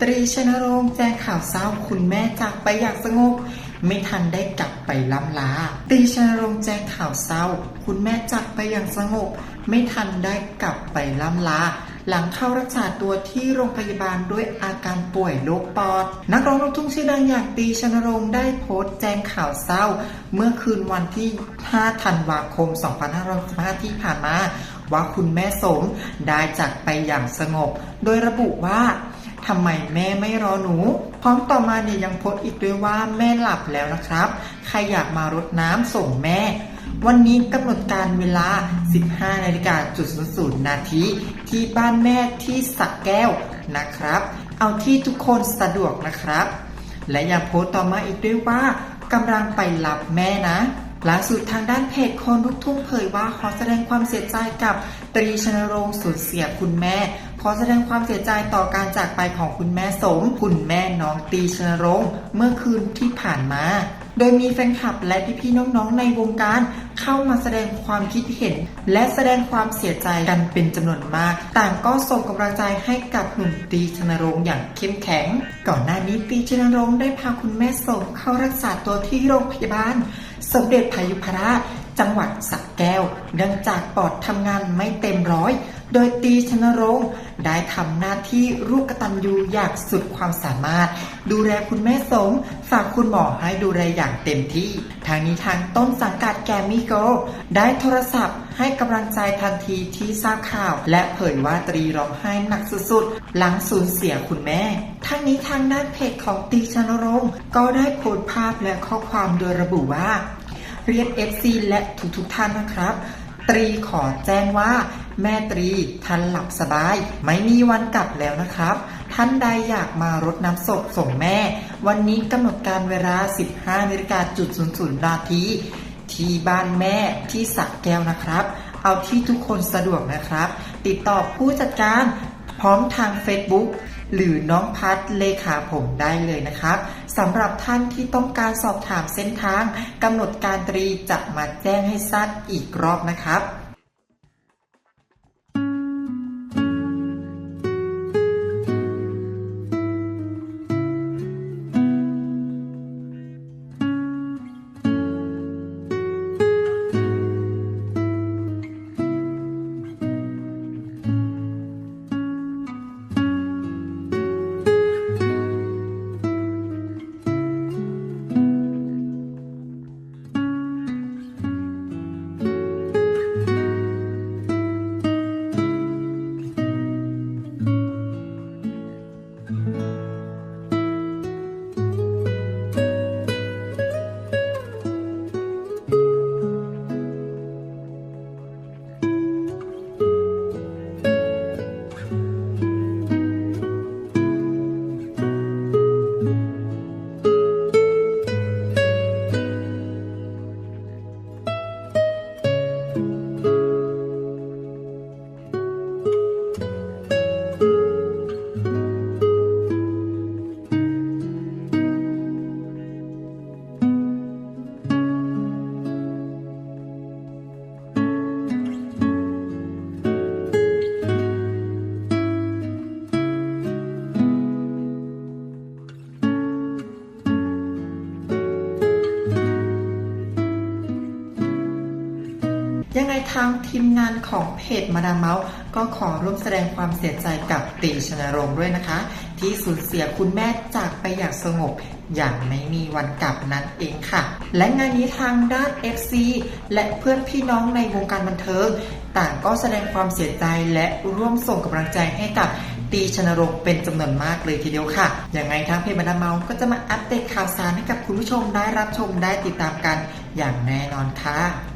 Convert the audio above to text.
ตรีชนรงค์แจ้งข่าวเศร้าคุณแม่จากไปอย่างสงบ ไม่ทันได้กลับไปล่ำลาตรีชนรงค์แจ้งข่าวเศร้า คุณแม่จากไปอย่างสงบ ไม่ทันได้กลับไปล่ำลาหลังเข้ารักษาตัวที่โรงพยาบาลด้วยอาการป่วยโรคปอด นักร้องลูกทุ่งชื่อดังอย่างตีชนรงค์ได้โพสต์แจ้งข่าวเศร้า เมื่อคืนวันที่ 5 ธันวาคม 2565 ที่ผ่านมา ว่าคุณแม่สมได้จากไปอย่างสงบ โดยระบุว่า ทำไมแม่ไม่รอหนู พร้อมต่อมาเนี่ยยังโพสต์อีกด้วยว่าแม่หลับแล้วนะครับ ใครอยากมารดน้ำส่งแม่ วันนี้กำหนดการเวลา 15นาฬิกาจุดศูนย์นาทีที่บ้านแม่ที่สักแก้วนะครับ เอาที่ทุกคนสะดวกนะครับ และยังโพสต์ต่อมาอีกด้วยว่ากำลังไปรับแม่นะล่าสุดทางด้านเพจคนลุกทุ่งเผยว่าขอแสดงความเสียใจกับตรีชนรงค์สูญเสียคุณแม่ ขอแสดงความเสียใจต่อการจากไปของคุณแม่สม คุณแม่น้องตีชนรงค์เมื่อคืนที่ผ่านมา โดยมีแฟนคลับและพี่ๆน้องๆในวงการเข้ามาแสดงความคิดเห็น และแสดงความเสียใจกันเป็นจำนวนมาก ต่างก็ส่งกำลังใจให้กับหนุ่มตีชนรงค์อย่างเข้มแข็ง ก่อนหน้านี้ตีชนรงค์ได้พาคุณแม่สมเข้ารักษาตัวที่โรงพยาบาล สมเด็จพยุพราชจังหวัดสระแก้ว เนื่องจากปอดทำงานไม่เต็มร้อย โดยตีชนรงค์ได้ทำหน้าที่รูกตันยูอย่างสุดความสามารถ ดูแลคุณแม่สมฝากคุณหมอให้ดูแลอย่างเต็มที่ ทางนี้ทางต้นสังกัดแกมิโกได้โทรศัพท์ให้กำลังใจทันทีที่ทราบข่าว และเผยว่าตรีร้องไห้หนักสุดๆ หลังสูญเสียคุณแม่ ทั้งนี้ทางด้านเพจของตีชนรงค์ก็ได้โพสต์ภาพและข้อความโดยระบุว่า เรียน FC และทุกๆท่านนะครับ ตรีขอแจ้งว่า แม่ตรีท่านหลับสบาย ไม่มีวันกลับแล้วนะครับ ท่านใดอยากมารดน้ำศพส่งแม่ วันนี้กำหนดการเวลา 15นาฬิกาจุด00นาทีที่บ้านแม่ที่สักแก้วนะครับ เอาที่ทุกคนสะดวกนะครับ ติดต่อผู้จัดการพร้อมทาง Facebook หรือน้องพัดเลขาผมได้เลยนะครับสำหรับท่านที่ต้องการสอบถามเส้นทางกำหนดการตรีจะมาแจ้งให้ทราบอีกรอบนะครับ ยังไงทางทีมงานของเพจมาดามเมาส์ก็ขอร่วมแสดงความเสียใจกับตีชนรงค์ด้วยนะคะ ที่สูญเสียคุณแม่จากไปอย่างสงบ อย่างไม่มีวันกลับนั่นเองค่ะ และงานนี้ทางด้าน FC และเพื่อนพี่น้องในวงการบันเทิง ต่างก็แสดงความเสียใจและร่วมส่งกำลังใจให้กับตีชนรงเป็นจำนวนมากเลยทีเดียวค่ะยังไงทางเพจมาดามเมาส์ก็จะมาอัปเดตข่าวสารให้กับคุณผู้ชมได้รับชมได้ติดตามกันอย่างแน่นอนค่ะ